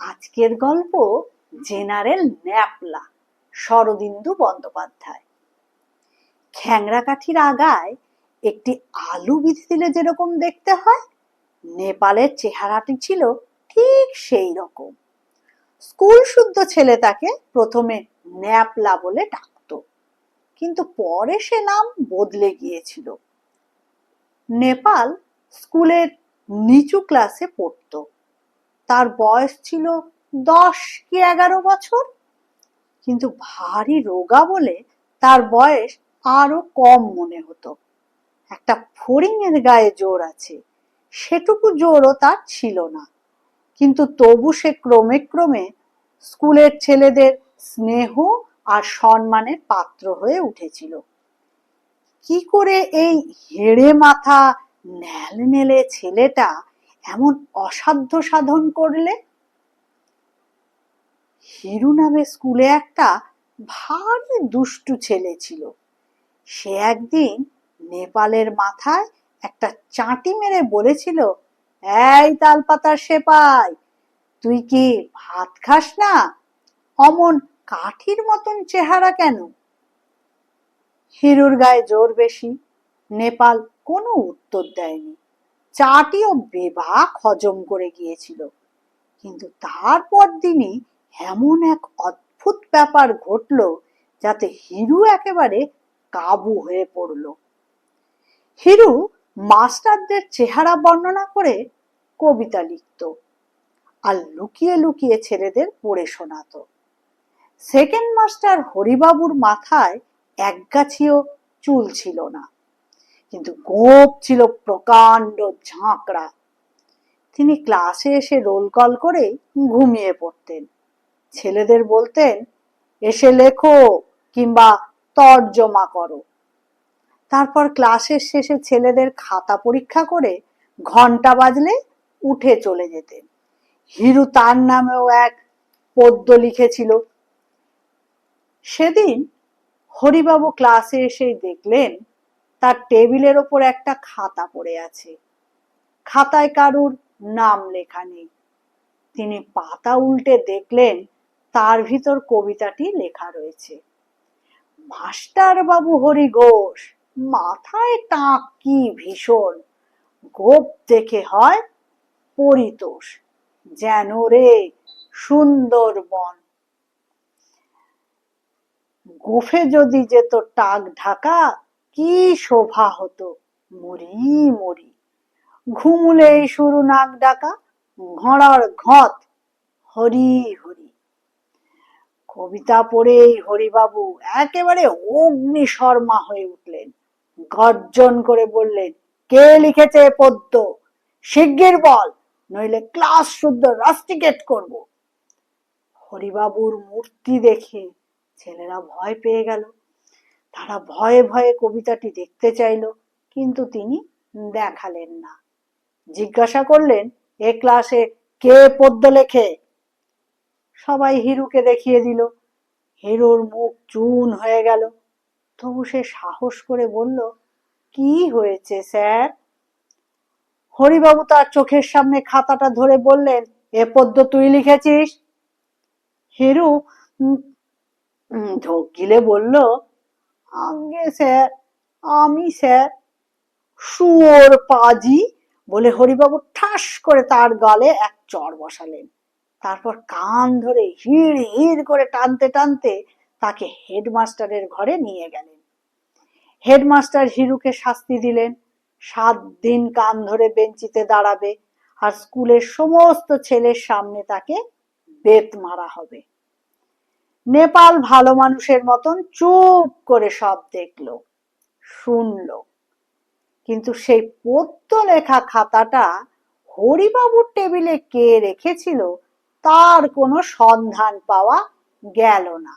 আজকের গল্প জেনারেল ন্যাপলা, শরদিন্দু বন্দ্যোপাধ্যায়। খ্যাংরা কাঠির আগায় একটি আলু বিধে দিলে যেরকম দেখতে হয়, নেপালের চেহারাটি ছিল ঠিক সেই রকম। স্কুল শুদ্ধ ছেলে তাকে প্রথমে ন্যাপলা বলে ডাকতো, কিন্তু পরে সে নাম বদলে গিয়েছিল। নেপাল স্কুলের নিচু ক্লাসে পড়তো। তার বয়স ছিল দশ কি এগারো বছর। কিন্তু ভারী রোগা বলে তার বয়স আরও কম মনে হতো। একটা ফড়িংয়ের গায়ে জোর আছে, সেটুকু জোরও তার ছিল না। কিন্তু তবু সে ক্রমে ক্রমে স্কুলের ছেলেদের স্নেহ আর সম্মানের পাত্র হয়ে উঠেছিল। কি করে এই হেড়ে মাথা ন্যালনেলে ছেলেটা এমন অসাধ্য সাধন করলে? হিরু নামে স্কুলে একটা ভারী দুষ্টু ছেলে ছিল। সে একদিন নেপালের মাথায় একটা চাটি মেরে বলেছিল, এই তালপাতার সেপাই, তুই কি ভাত খাস না? অমন কাঠির মতন চেহারা কেন? হিরুর গায়ে জোর বেশি, নেপাল কোনো উত্তর দেয়নি। চাটিও বেবাক হজম করে গিয়েছিল। কিন্তু তারপর দিনই এমন এক অদ্ভুত ব্যাপার ঘটল যাতে হিরু একেবারে কাবু হয়ে পড়ল। হিরু মাস্টারদের চেহারা বর্ণনা করে কবিতা লিখত আর লুকিয়ে লুকিয়ে ছেলেদের পড়ে শোনাতো। সেকেন্ড মাস্টার হরিবাবুর মাথায় একগাছিও চুল ছিল না। কিন্তু গোপ ছিল প্রকাণ্ড ঝাঁকড়া। তিনি ক্লাসে এসে রোল কল করে ঘুমিয়ে পড়তেন। ছেলেদের বলতেন, এসে লেখো কিংবা তর্জমা করো। তারপর ক্লাসের শেষে ছেলেদের খাতা পরীক্ষা করে ঘণ্টা বাজলে উঠে চলে যেতেন। হিরু তার নামেও এক পদ্য লিখেছিল। সেদিন হরিবাবু ক্লাসে এসে দেখলেন তার টেবিলের ওপর একটা খাতা পড়ে আছে। খাতায় কারুর নাম লেখা নেই। তিনি পাতা উল্টে দেখলেন, তার ভিতর কবিতাটি লেখা রয়েছে। মাস্টার বাবু হরি ঘোষ মাথায় টাক কি ভীষণ, গোপ দেখে হয় পরিতোষ, যেন রে সুন্দরবন। গোফে যদি যেত টাক ঢাকা কি শোভা হতো। মরি মরি ঘুমুলেই শুরু নাক ডাকা, ঘড়ার ঘত হরি হরি। কবিতা পড়েই হরিবাবু একেবারে অগ্নি শর্মা হয়ে উঠলেন। গর্জন করে বললেন, কে লিখেছে পদ্য? শিগগির বল, নইলে ক্লাস শুদ্ধ রাস্টিকেট করব। হরিবাবুর মূর্তি দেখে ছেলেরা ভয় পেয়ে গেল। তারা ভয়ে ভয়ে কবিতাটি দেখতে চাইল, কিন্তু তিনি দেখালেন না। জিজ্ঞাসা করলেন, এ ক্লাসে কে পদ্য লেখে? সবাই হিরুকে দেখিয়ে দিল। হিরুর মুখ চুন হয়ে গেল। তবু সে সাহস করে বলল, কি হয়েছে, স্যার? হরিবাবু তার চোখের সামনে খাতাটা ধরে বললেন, এ পদ্য তুই লিখেছিস? হিরু ঢোক গিলে বলল আগে স্যার, আমি স্যার শুয়োর পাজি বলে হরিবাবু ঠাস করে তার গালে এক চড় বসালেন। তারপর কান ধরে হিড় হিড় করে টানতে টানতে তাকে হেডমাস্টারের ঘরে নিয়ে গেলেন। হেডমাস্টার হিরুকে শাস্তি দিলেন। সাত দিন কান ধরে বেঞ্চিতে দাঁড়াবে আর স্কুলের সমস্ত ছেলের সামনে তাকে বেত মারা হবে। নেপাল ভালো মানুষের মতন চুপ করে সব দেখল, শুনলো। কিন্তু সেই পদ্য লেখা খাতাটা হরিবাবুর টেবিলে কে রেখেছিল তার কোনো সন্ধান পাওয়া গেল না।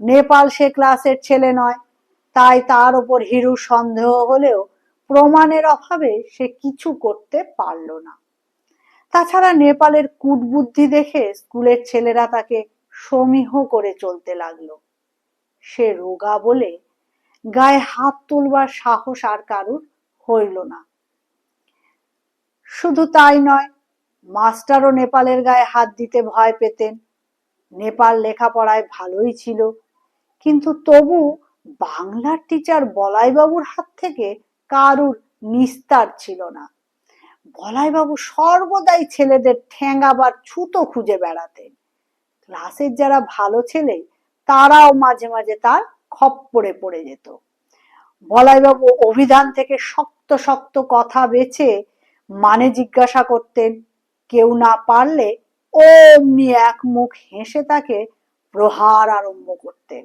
নেপাল সে ক্লাসের ছেলে নয়, তাই তার ওপর হিরু সন্দেহ হলেও প্রমাণের অভাবে সে কিছু করতে পারল না। তাছাড়া নেপালের কূটবুদ্ধি দেখে স্কুলের ছেলেরা তাকে সমীহ করে চলতে লাগল। সে রোগা বলে গায়ে হাত তুলবার সাহস আর কারুর হইল না। শুধু তাই নয়, মাস্টারও নেপালের গায়ে হাত দিতে ভয় পেতেন। নেপাল লেখাপড়ায় ভালোই ছিল, কিন্তু তবু বাংলার টিচার বলাইবাবুর হাত থেকে কারুর নিস্তার ছিল না। বলাইবাবু সর্বদাই ছেলেদের ঠেঙ্গাবার ছুতো খুঁজে বেড়াতেন। ক্লাসের যারা ভালো ছেলে, তারাও মাঝে মাঝে তার খপ্পরে পড়ে যেত। বলাইবাবু অভিধান থেকে শক্ত শক্ত কথা বেছে মানে জিজ্ঞাসা করতেন, কেউ না পারলে অমনি এক মুখ হেসে তাকে প্রহার আরম্ভ করতেন।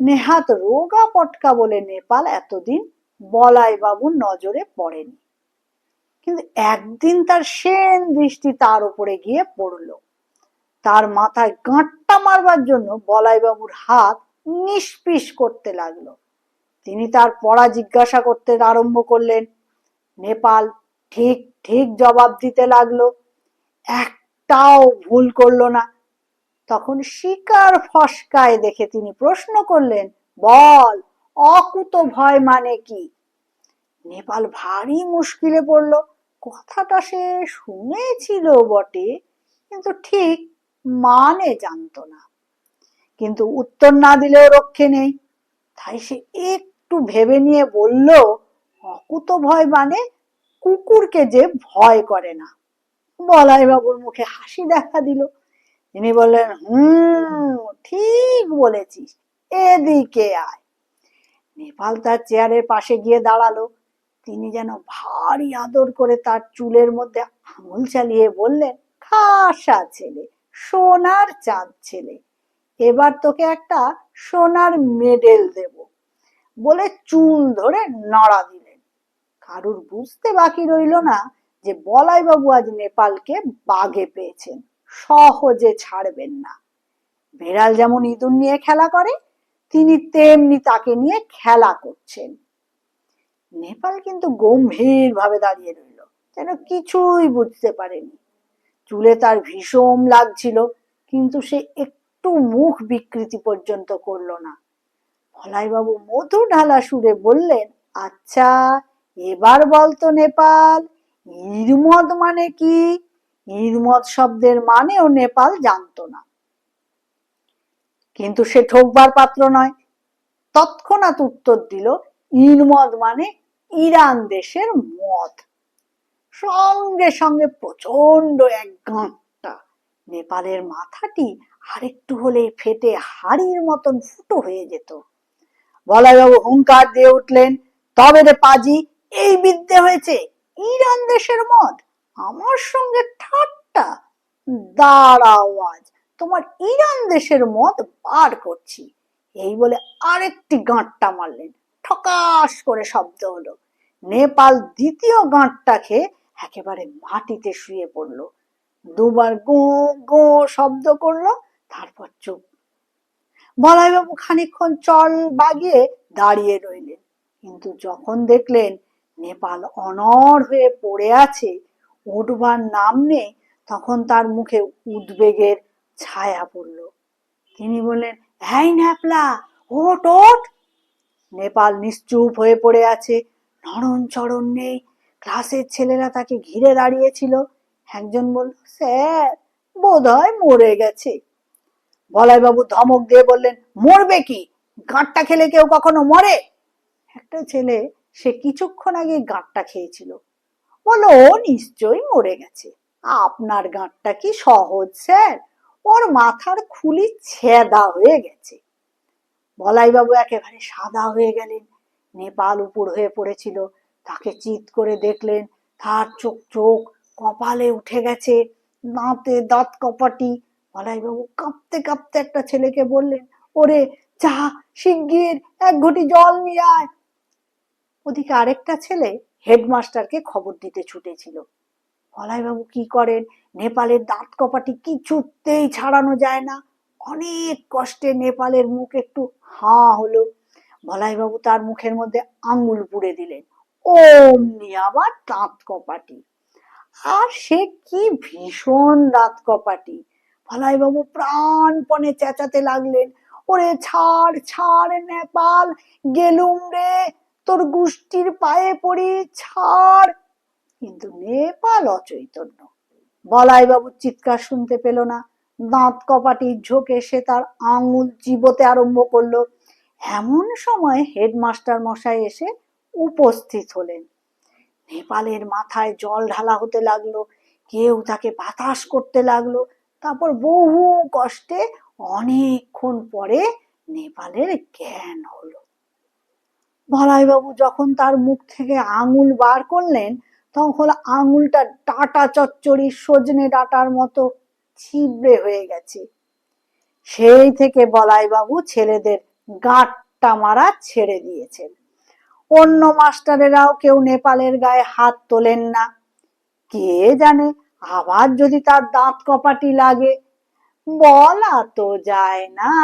নেহাত রোগা পটকা বলে নেপাল এতদিন বলাই বাবুর নজরে পড়েনি। কিন্তু একদিন তার সেন দৃষ্টি তার উপরে গিয়ে পড়ল। তার মাথায় গাঁটটা মারবার জন্য বলাইবাবুর হাত নিষ্পিস করতে লাগল। তিনি তার পড়া জিজ্ঞাসা করতে আরম্ভ করলেন। নেপাল ঠিক ঠিক জবাব দিতে লাগল। একটাও ভুল করল না। তখন শিকার ফসকায় দেখে তিনি প্রশ্ন করলেন, বল, অকুত ভয় মানে কি? নেপাল ভারী মুশকিলে পড়ল। কথাটা সে শুনেছিল বটে, কিন্তু ঠিক মানে জানতো না। কিন্তু উত্তর না দিলেও রক্ষে নেই। তাই সে একটু ভেবে নিয়ে বলল, অকুত ভয় মানে কুকুরকে যে ভয় করে না। বলাই বাবুর মুখে হাসি দেখা দিল। তিনি বললেন, হুম, ঠিক বলেছিস। এদিকে আয়। নেপাল তার চেয়ারের পাশে গিয়ে দাঁড়াল। তিনি যেন ভারী আদর করে তার চুলের মধ্যে আঙুল চালিয়ে বললেন, খাসা ছেলে সোনার চাঁদ ছেলে। এবার তোকে একটা সোনার মেডেল দেব বলে চুল ধরে নড়া দিলেন। কারুর বুঝতে বাকি রইল না যে বলাই বাবু আজ নেপালকে বাগে পেয়েছেন, সহজে ছাড়বেন না। বেড়াল যেমন ইঁদুর নিয়ে খেলা করে, তিনি তেমনি তাকে নিয়ে খেলা করছেন। নেপাল কিন্তু গম্ভীর ভাবে দাঁড়িয়ে রইল, যেন কিছুই বুঝতে পারেনি। চুলে তার ভীষণ লাগছিল, কিন্তু সে একটু মুখ বিকৃতি পর্যন্ত করল না। ভলাইবাবু মধু ঢালা সুরে বললেন আচ্ছা এবার বলতো নেপাল, ইরমদ মানে কি? ইরমদ শব্দের মানেও নেপাল জানতো না। কিন্তু সে ঠকবার পাত্র নয়। তৎক্ষণাৎ উত্তর দিল, ইরমদ মানে ইরান দেশের মদ। সঙ্গে সঙ্গে প্রচণ্ড এক গাঁটটা নেপালের মাথাটি আরেকটু হলে ফেটে হাড়ির মতন ফুটো হয়ে যেত। বলাইবাবু হুঙ্কার দিয়ে উঠলেন, তবে রে পাজি, এই বিদ্যে হয়েছে ইরান দেশের মদ। আমার সঙ্গে ঠাট্টা। দাঁড়াও আজ, তোমার ইরান দেশের মদ বার করছি। এই বলে আরেকটি গাঁটটা মারলেন। ঠকাস করে শব্দ হলো। নেপাল দ্বিতীয় গাঁটটা খেয়ে একেবারে মাটিতে শুয়ে পড়ল। দুবার গো গো শব্দ করল, তারপর চুপ। বলাইবাবু খানিক্ষণ চল বাগিয়ে দাঁড়িয়ে রইলেন। কিন্তু যখন দেখলেন নেপাল অনড় হয়ে পড়ে আছে, উঠবার নাম নেই, তখন তার মুখে উদ্বেগের ছায়া পড়ল। তিনি বললেন হ্যাঁ ন্যাপলা ওট ওট নেপাল নিশ্চুপ হয়ে পড়ে আছে নরম চরণ নেই ক্লাসের ছেলেরা তাকে ঘিরে দাঁড়িয়েছিল। একজন বলল, স্যার বোধ হয় মরে গেছে। বলাইবাবু ধমক দিয়ে বললেন, মরবে কি? গাঁটটা খেলে কেউ কখনো মরে? একটা ছেলে সে কিছুক্ষণ আগে গাঁটটা খেয়েছিল। বলল, ও নিশ্চয়ই মরে গেছে। আপনার গাঁটটা কি সহজ, স্যার? ওর মাথার খুলি ছেদা হয়ে গেছে। বলাইবাবু একেবারে সাদা হয়ে গেলেন। নেপাল উপর হয়ে পড়েছিল। তাকে চিৎ করে দেখলেন। তার চোখ চোখ কপালে উঠে গেছে। দাঁতে দাঁত কপাটি। বলাইবাবু কাঁপতে কাঁপতে একটা ছেলেকে বললেন, ওরে যা, শিগগির এক ঘটি জল নিয়ে আয়। ওদিকে আরেকটা ছেলে হেডমাস্টারকে খবর দিতে ছুটেছিল। বলাইবাবু কি করেন? নেপালের দাঁত কপাটি কিছুতেই ছাড়ানো যায় না। অনেক কষ্টে নেপালের মুখ একটু হাঁ হলো। বলাইবাবু তার মুখের মধ্যে আঙুল পুড়ে দিলেন। অমনি আবার দাঁত কপাটি। আর সে কি ভীষণ দাঁত কপাটি। বলাইবাবু প্রাণপণে চেঁচাতে লাগলেন। ওরে ছাড় ছাড় নেপাল, গেলুম রে, তোর গুষ্টির পায়ে পড়ি, ছাড়। কিন্তু নেপাল অচৈতন্য। বলাইবাবুর চিৎকার শুনতে পেল না। দাঁত কপাটি ঝোঁকে সে তার আঙুল চিবোতে আরম্ভ করল। এমন সময় হেডমাস্টার মশাই এসে উপস্থিত হলেন। নেপালের মাথায় জল ঢালা হতে লাগল, কেউ তাকে বাতাস করতে লাগল। তারপর বহু কষ্টে অনেকক্ষণ পরে নেপালের জ্ঞান হলো। বলাইবাবু যখন তার মুখ থেকে আঙুল বার করলেন, তখন আঙুলটা ডাটা চচ্চড়ি সজনে ডাটার মতো ছিবড়ে হয়ে গেছে। সেই থেকে বলাইবাবু ছেলেদের গাঁটটা মারা ছেড়ে দিয়েছেন। অন্য মাস্টারেরাও কেউ নেপালের গায়ে হাত তোলেন না। কে জানে, আবার যদি তার দাঁত কপাটি লাগে, বলা তো যায় না।